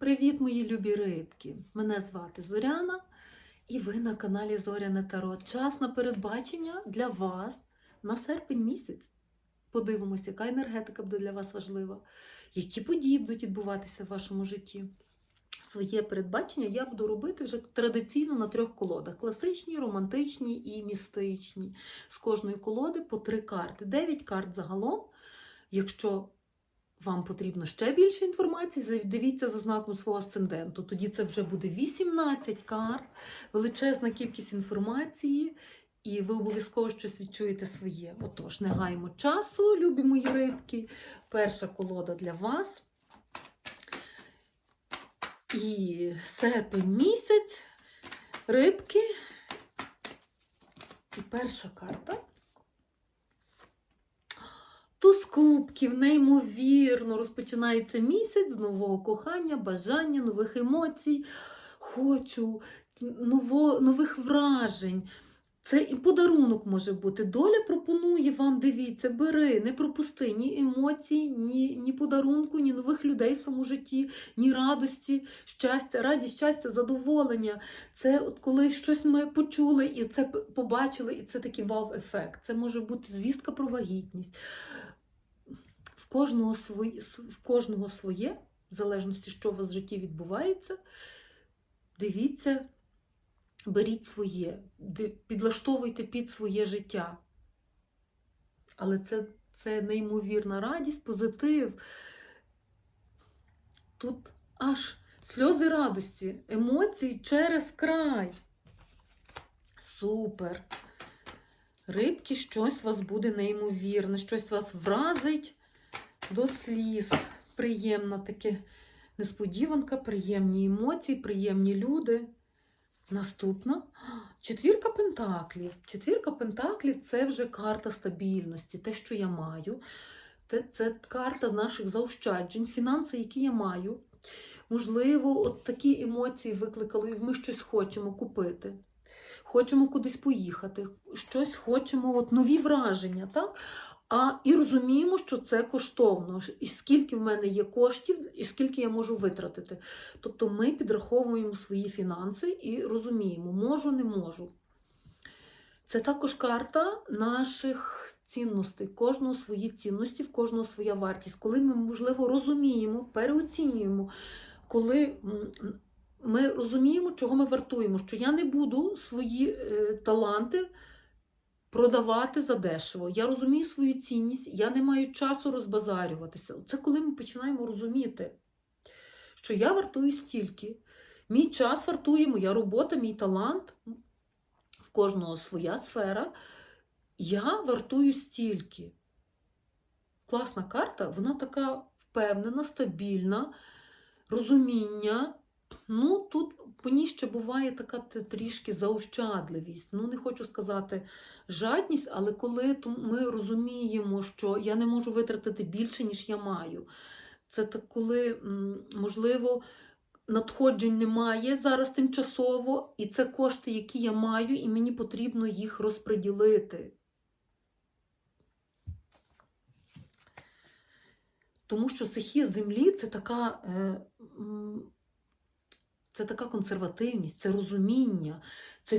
Привіт, мої любі рибки! Мене звати Зоряна, і ви на каналі Зоряне Таро. Час на передбачення для вас на серпень місяць. Подивимося, яка енергетика буде для вас важлива, які події будуть відбуватися в вашому житті. Своє передбачення я буду робити вже традиційно на трьох колодах: класичній, романтичній і містичній. З кожної колоди по три карти. Дев'ять карт загалом. Якщо вам потрібно ще більше інформації, дивіться за знаком свого асценденту. Тоді це вже буде 18 карт, величезна кількість інформації, і ви обов'язково щось відчуєте своє. Отож, не гаємо часу, любі мої рибки. Перша колода для вас. І серпень місяць, рибки. І перша карта. Туз кубків, неймовірно, розпочинається місяць з нового кохання, бажання, нових емоцій. Хочу ново, нових вражень. Це і подарунок може бути. Доля пропонує вам, дивіться, бери, не пропусти ні емоцій, ні, ні подарунку, ні нових людей в своєму житті, ні радості, щастя, радість, щастя, задоволення. Це от коли щось ми почули і це побачили, і це такий вау-ефект. Це може бути звістка про вагітність. Кожного, своє, в кожного своє, в залежності, що у вас в житті відбувається, дивіться. Беріть своє, підлаштовуйте під своє життя. Але це, це неймовірна радість, позитив. Тут аж сльози радості, емоції через край. Супер. Рибки, щось вас буде неймовірне, щось вас вразить до сліз. Приємна таке несподіванка, приємні емоції, приємні люди. Наступна четвірка пентаклів. Четвірка пентаклів це вже карта стабільності, те, що я маю. Це, це карта з наших заощаджень, фінанси, які я маю. Можливо, от такі емоції викликали, ми щось хочемо купити. Хочемо кудись поїхати, щось хочемо, от нові враження. так? А і розуміємо, що це коштовно, і скільки в мене є коштів, і скільки я можу витратити. Тобто ми підраховуємо свої фінанси і розуміємо, можу, не можу. Це також карта наших цінностей, кожного свої цінності, в кожного своя вартість. Коли ми, можливо, розуміємо, переоцінюємо, коли ми розуміємо, чого ми вартуємо, що я не буду свої е, таланти продавати за дешево. Я розумію свою цінність, я не маю часу розбазарюватися. Це коли ми починаємо розуміти, що я вартую стільки. Мій час вартує, моя робота, мій талант, в кожного своя сфера. Я вартую стільки. Класна карта, вона така впевнена, стабільна, розуміння. Ну, тут по ній ще буває така трішки заощадливість. Ну, не хочу сказати жадність, але коли ми розуміємо, що я не можу витратити більше, ніж я маю. Це так, коли, можливо, надходжень немає зараз тимчасово, і це кошти, які я маю, і мені потрібно їх розподілити. Тому що стихія землі це така. Е, це така консервативність, це розуміння, це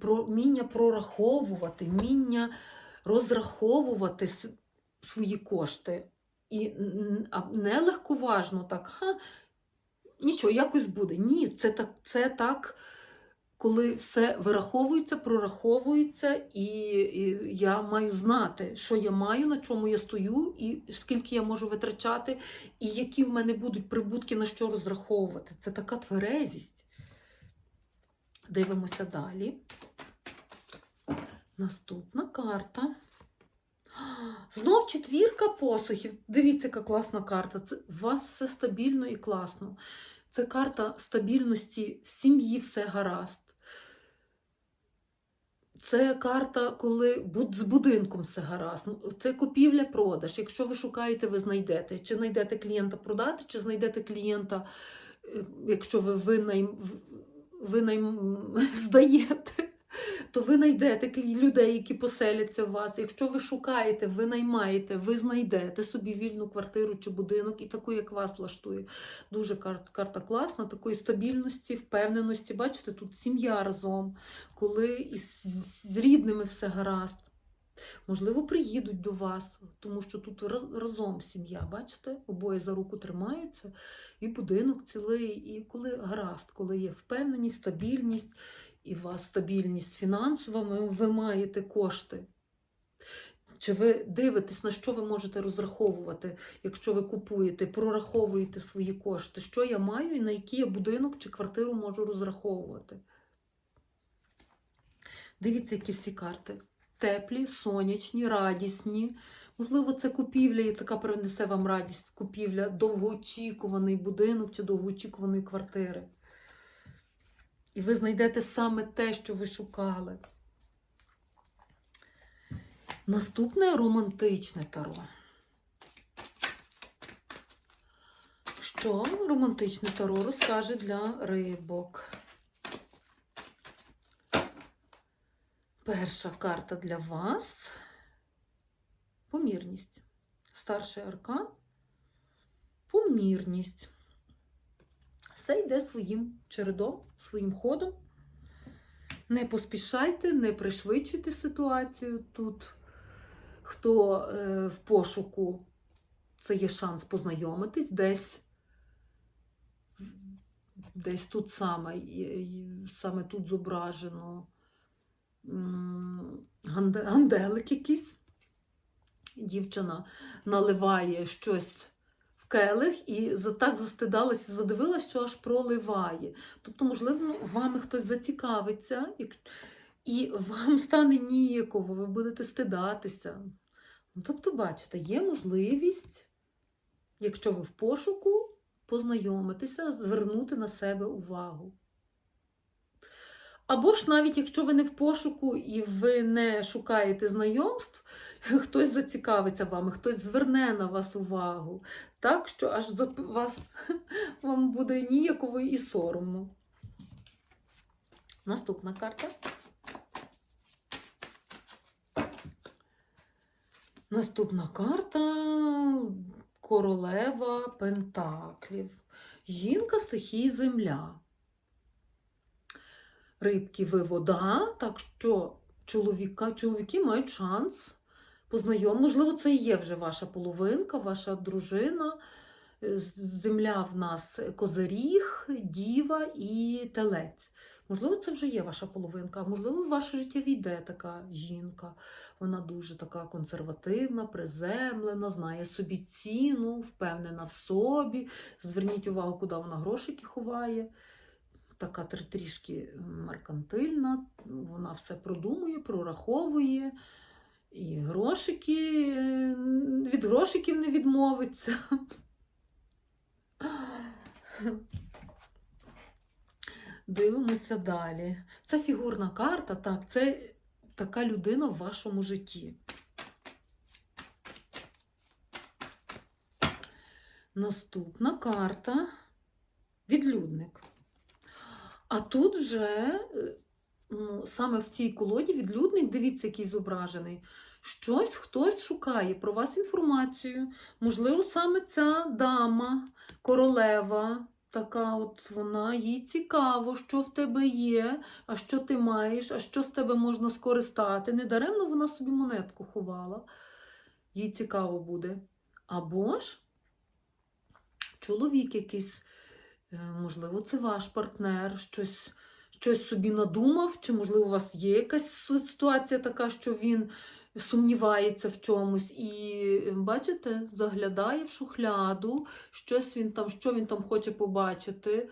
вміння прораховувати, вміння розраховувати свої кошти. І не легковажно так, ха, нічого, якось буде. Ні, це так, це так, коли все вираховується, прораховується, і, я маю знати, що я маю, на чому я стою, і скільки я можу витрачати, і які в мене будуть прибутки, на що розраховувати. Це така тверезість. Дивимося далі. Наступна карта. Знов четвірка посухів. Дивіться, яка класна карта. Це, У вас все стабільно і класно. Це карта стабільності в сім'ї все гаразд. Це карта, коли з будинком все гаразд. Це купівля-продаж. Якщо ви шукаєте, ви знайдете. Чи знайдете клієнта продати, чи знайдете клієнта, якщо ви винайм, винайм здаєте. То ви знайдете людей, які поселяться в вас. Якщо ви шукаєте, ви наймаєте, ви знайдете собі вільну квартиру чи будинок і таку, як вас влаштує. Дуже кар- карта класна, такої стабільності, впевненості. Бачите, тут сім'я разом, коли із з рідними все гаразд. Можливо, приїдуть до вас, тому що тут разом сім'я, бачите, обоє за руку тримаються, і будинок цілий, і коли гаразд, коли є впевненість, стабільність, і у вас стабільність фінансова, ви, маєте кошти. Чи ви дивитесь, на що ви можете розраховувати, якщо ви купуєте, прораховуєте свої кошти, що я маю і на який я будинок чи квартиру можу розраховувати? Дивіться, які всі карти. Теплі, сонячні, радісні. Можливо, це купівля і така принесе вам радість. Купівля довгоочікуваний будинок чи довгоочікуваної квартири. І ви знайдете саме те, що ви шукали. Наступне романтичне таро. Що романтичне таро розкаже для рибок? Перша карта для вас помірність. Старший аркан помірність. Все йде своїм чередом, своїм ходом. Не поспішайте, не пришвидшуйте ситуацію. Тут хто е, в пошуку, це є шанс познайомитись десь. Десь тут саме, саме тут зображено ганделик якийсь. Дівчина наливає щось келих і за- так застидалася, задивилася, що аж проливає. Тобто, можливо, ну, вами хтось зацікавиться, і, вам стане ніяково, ви будете стидатися. Ну, тобто, бачите, є можливість, якщо ви в пошуку, познайомитися, звернути на себе увагу. Або ж навіть якщо ви не в пошуку і ви не шукаєте знайомств, хтось зацікавиться вами, хтось зверне на вас увагу, так що аж за вас вам буде ніяково і соромно. Наступна карта. Наступна карта королева Пентаклів. Жінка стихії земля. Рибки ви вода, так що чоловіка, чоловіки мають шанс познайомити. Можливо, це і є вже ваша половинка, ваша дружина. Е, Земля в нас козиріг, діва і телець. Можливо, це вже є ваша половинка, а можливо, в ваше життя війде така жінка. Вона дуже така консервативна, приземлена, знає собі ціну, впевнена в собі. Зверніть увагу, куди вона грошики ховає. Така трішки меркантильна, вона все продумує, прораховує. І грошики, е, від грошиків не відмовиться. Дивимося далі. Це фігурна карта, так, це така людина в вашому житті. Наступна карта відлюдник. А тут вже е, ну, саме в цій колоді відлюдник, дивіться, який зображений. Щось хтось шукає про вас інформацію. Можливо, саме ця дама, королева, така от вона, їй цікаво, що в тебе є, а що ти маєш, а що з тебе можна скористати. Недаремно вона собі монетку ховала. Їй цікаво буде. Або ж чоловік якийсь, можливо, це ваш партнер, щось, щось собі надумав, чи, можливо, у вас є якась ситуація така, що він сумнівається в чомусь і, бачите, заглядає в шухляду, щось він там, що він там хоче побачити.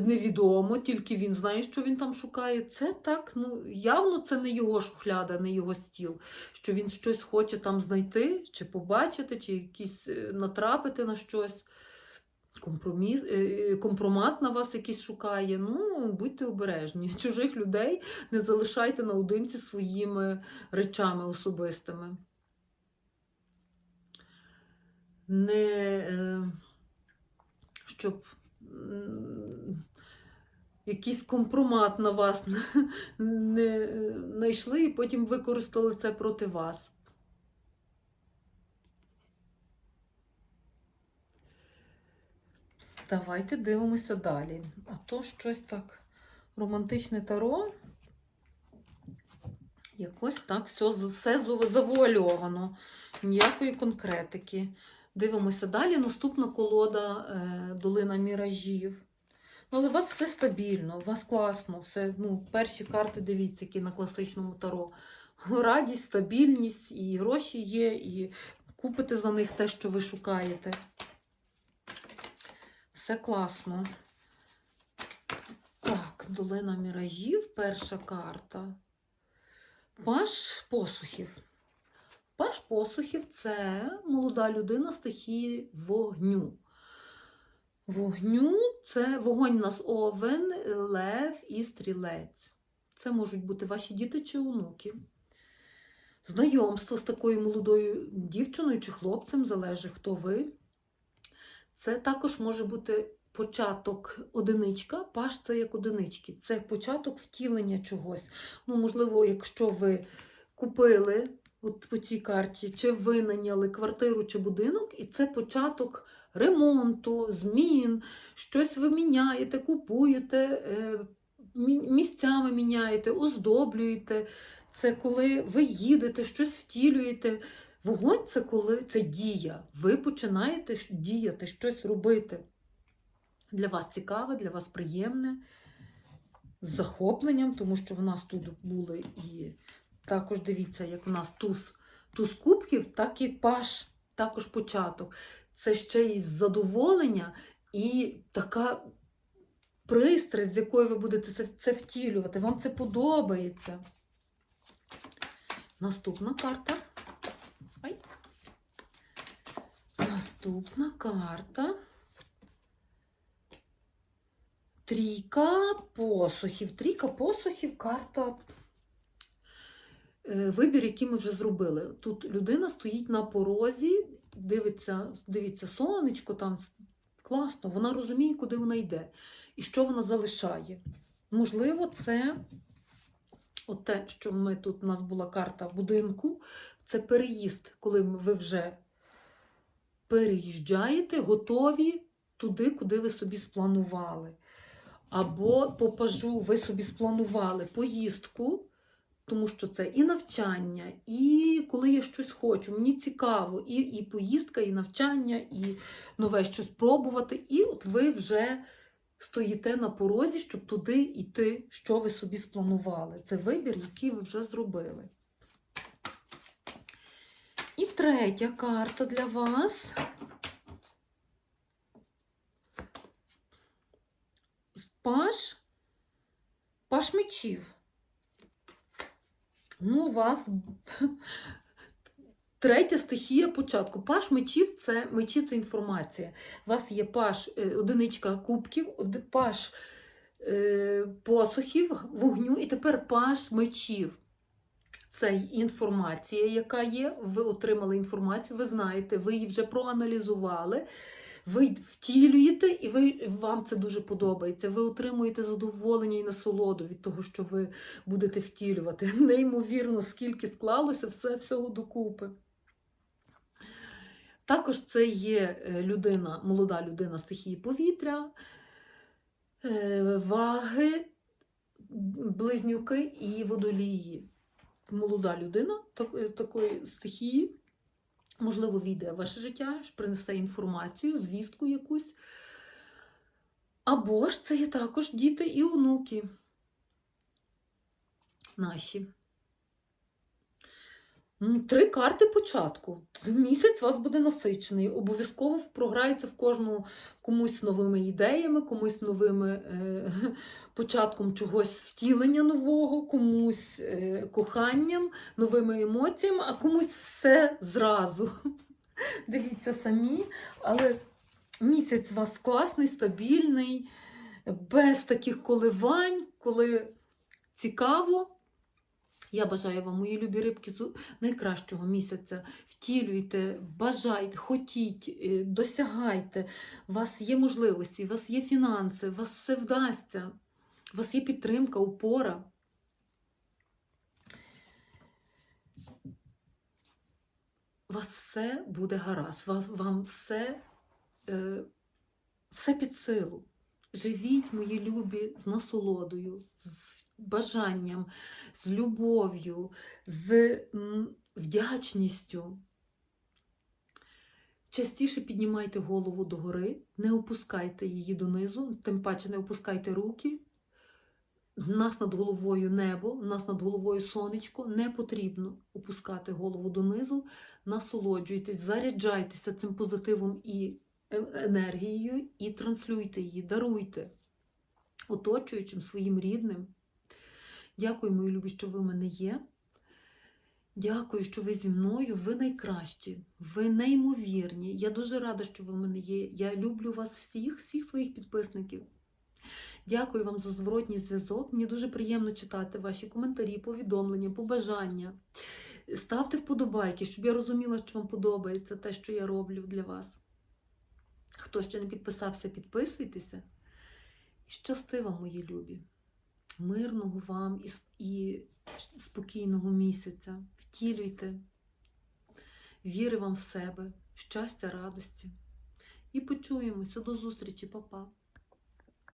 Невідомо, тільки він знає, що він там шукає. Це так, ну явно це не його шухляда, не його стіл. Що він щось хоче там знайти, чи побачити, чи якісь е, натрапити на щось. Компроміс, е, компромат на вас якийсь шукає. Ну, будьте обережні. Чужих людей не залишайте наодинці своїми речами особистими. Не е, щоб якийсь компромат на вас не знайшли і потім використали це проти вас. Давайте дивимося далі. А то щось так романтичне таро. Якось так все, все завуальовано. Ніякої конкретики. Дивимося далі. Наступна колода е, Долина Міражів. Ну, але у вас все стабільно, у вас класно. Все, ну, перші карти, дивіться, які на класичному таро. Радість, стабільність, і гроші є, і купите за них те, що ви шукаєте. Все класно. Так, долина міражів, перша карта. Паш посухів. Паш посухів це молода людина стихії вогню. Вогню це вогонь нас овен, лев і стрілець. Це можуть бути ваші діти чи онуки. Знайомство з такою молодою дівчиною чи хлопцем, залежить, хто ви. Це також може бути початок одиничка. Паш це як одинички. Це початок втілення чогось. Ну, можливо, якщо ви купили от по цій карті, чи винайняли квартиру чи будинок, і це початок ремонту, змін, щось ви міняєте, купуєте, е, місцями міняєте, оздоблюєте. Це коли ви їдете, щось втілюєте. Вогонь це коли це дія. Ви починаєте діяти, щось робити. Для вас цікаве, для вас приємне, з захопленням, тому що в нас тут були і також дивіться, як в нас туз, туз кубків, так і паш, також початок. Це ще й задоволення і така пристрасть, з якою ви будете це, це втілювати. Вам це подобається. Наступна карта. Наступна карта. Трійка посухів. Трійка посухів, карта. е, Вибір, який ми вже зробили. Тут людина стоїть на порозі, дивиться, дивиться сонечко, там класно, вона розуміє, куди вона йде і що вона залишає. Можливо, це от те, що ми тут, у нас була карта будинку, це переїзд, коли ви вже переїжджаєте, готові туди, куди ви собі спланували. Або по пажу ви собі спланували поїздку, тому що це і навчання, і коли я щось хочу, мені цікаво, і, і поїздка, і навчання, і нове щось пробувати. І от ви вже стоїте на порозі, щоб туди йти, що ви собі спланували. Це вибір, який ви вже зробили. Третя карта для вас. Паш, паш мечів. Ну, у вас третя стихія початку. Паш мечів це мечі це інформація. У вас є паш е, одиничка кубків, паш е, посухів, вогню, і тепер паш мечів. Це інформація, яка є. Ви отримали інформацію, ви знаєте, ви її вже проаналізували. Ви втілюєте, і ви, вам це дуже подобається. Ви отримуєте задоволення і насолоду від того, що ви будете втілювати. Неймовірно, скільки склалося все всього докупи. Також це є е, людина, молода людина стихії повітря, е, ваги, близнюки і водолії. Молода людина е, такої стихії можливо, війде в ваше життя, принесе інформацію, звістку якусь. Або ж це є також діти і онуки наші. Три карти початку. Місяць вас буде насичений. Обов'язково програється в кожну комусь новими ідеями, комусь новими е, початком чогось втілення нового, комусь е, коханням, новими емоціями, а комусь все зразу. Дивіться самі, але місяць вас класний, стабільний, без таких коливань, коли цікаво. Я бажаю вам, мої любі рибки, з найкращого місяця. Втілюйте, бажайте, хотіть, е, досягайте. У вас є можливості, у вас є фінанси, у вас все вдасться. У вас є підтримка, опора. У вас все буде гаразд, вас, вам все, е, все під силу. Живіть, мої любі, з насолодою, з бажанням, з любов'ю, з вдячністю. Частіше піднімайте голову догори, не опускайте її донизу, тим паче не опускайте руки. У нас над головою небо, нас над головою сонечко. Не потрібно опускати голову донизу, насолоджуйтесь, заряджайтеся цим позитивом і е- енергією і транслюйте її, даруйте оточуючим своїм рідним. Дякую, мої любі, що ви в мене є. Дякую, що ви зі мною. Ви найкращі, ви неймовірні. Я дуже рада, що ви в мене є. Я люблю вас всіх, всіх своїх підписників. Дякую вам за зворотній зв'язок. Мені дуже приємно читати ваші коментарі, повідомлення, побажання. Ставте вподобайки, щоб я розуміла, що вам подобається те, що я роблю для вас. Хто ще не підписався, підписуйтеся. І щасти вам, мої любі. Мирного вам і, спокійного місяця. Втілюйте. Віри вам в себе, щастя, радості. І почуємося. До зустрічі, Па-па.